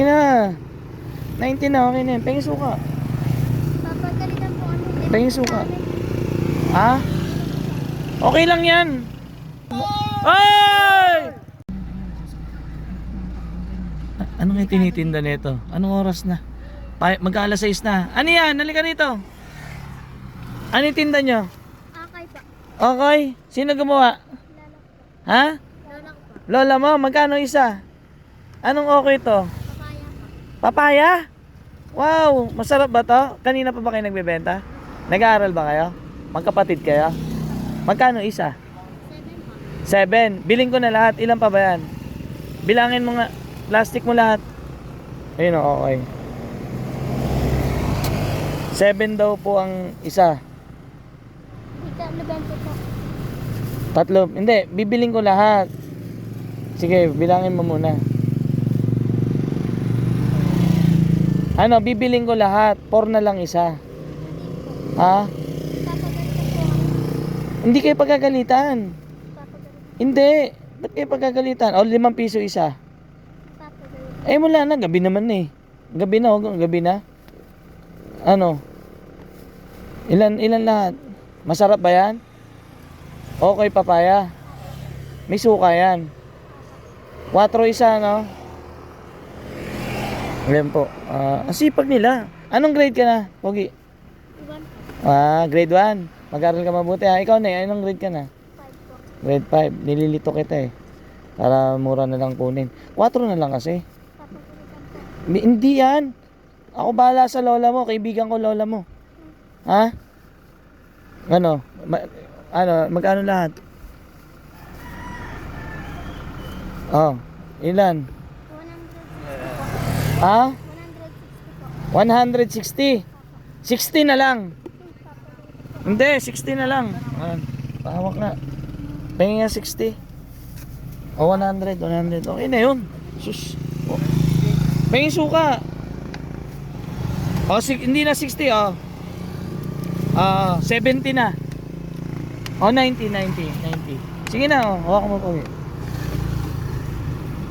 Okay na. 19 na, okay na yan. Pengin suka. Papagalitan po ano. Pengin suka. Ha? Okay lang yan. Ay! Ano nga tinitinda nito? Anong oras na? Pa Mag-alas 6 na. Ano yan? Nalika rito. Ano yung tinda nyo? Akay pa. Okay. Sino gumawa? Lala ko. Ha? Lala ko pa. Lola mo, magkano isa? Anong okay to? Papaya pa. Papaya? Wow, masarap ba to? Kanina pa ba kayo nagbebenta? Nag-aaral ba kayo? Magkapatid kayo? Magkano isa? Seven. Biling ko na lahat. Ilan pa ba yan? Bilangin mo nga. Plastic mo lahat. Ayun o, okay. Seven daw po ang isa. Tatlo. Hindi, bibiling ko lahat. Sige, bilangin mo muna. Ano, bibiling ko lahat. Four na lang isa. Ha? Hindi kayo. Papagalitan. Hindi. Ba't kayo pagkagalitan? O, limang piso isa. Eh, wala na. Gabi naman eh. Gabi na, huwag gabi na. Ano? Ilan, ilan lahat? Masarap ba yan? Okay, papaya. May suka yan. 4 isa, no? Ayan po. Ah, ang sipag nila. Anong grade ka na, Pogi? Ah, grade 1. Mag-aral ka mabuti ha. Ikaw na, anong grade ka na? Grade 5. Nililito kita eh. Para mura na lang kunin. 4 na lang kasi. Hindi- Hindi yan. Ako bahala sa lola mo. Kaibigan ko lola mo. Ha? Ano? Ma- ano? Magkano lahat? Oh. Ilan? 160 po. Ha? 160 po. 160. 60 na lang. Hindi, 60 na lang. Ayan. Pahawak na. Pengen nga 60. O 100, 100. Okay na yun. Sus. O. Pengen suka. O, si, hindi na 60, o. Ah, 70 na. O, 90, 90, 90. Sige na, o. Hawak mo po.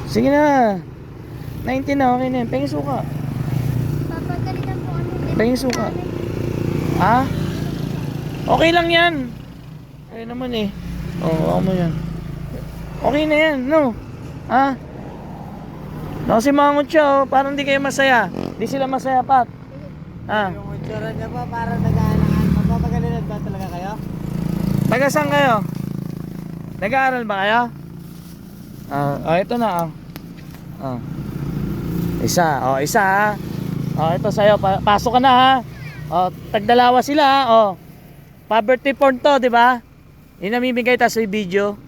Sige na. 90 na, okay na yan. Pengen suka. Papagalitan po ano. Pahing suka. Ha? Okay lang yan. Okay naman eh. Oo, oh, mo yan. Okay na yan, no? Ha? No, si Mangot siya, oh. Parang di kayo masaya. Di sila masaya, Pat. Ha? Yung itsura niya pa parang nag-aalangan. Magpapagalitan ba talaga kayo? Taga saan kayo? Nag-aaral ba kayo? Ah, oh, ito na, oh. Oh. Isa, oh, isa ha. Oh, ito sa'yo. Pa- pasok ka na ha. Oh, tagdalawa sila ha. Oh. Pa-birthday porn to, di ba? Yung namimigay tas sa video.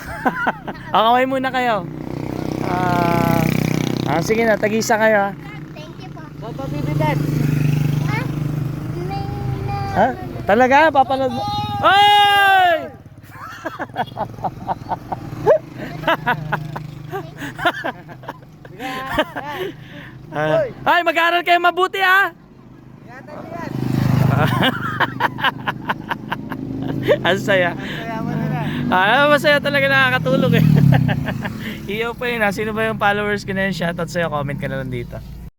oh, kamay muna kayo. Ah, ah, sige na, tag-isa kayo ha. Thank you po. Ba't pabibitan? Ha? May na... Ha? Talaga? Papanood mo? Ay! Ah. ay, mag-aaral kayo mabuti ha. Ang saya. Ah, masaya talaga nakakatulog eh. Iyo pa yun ha. Sino ba yung followers ko na yun? Shoutout sa'yo. Comment ka na lang dito.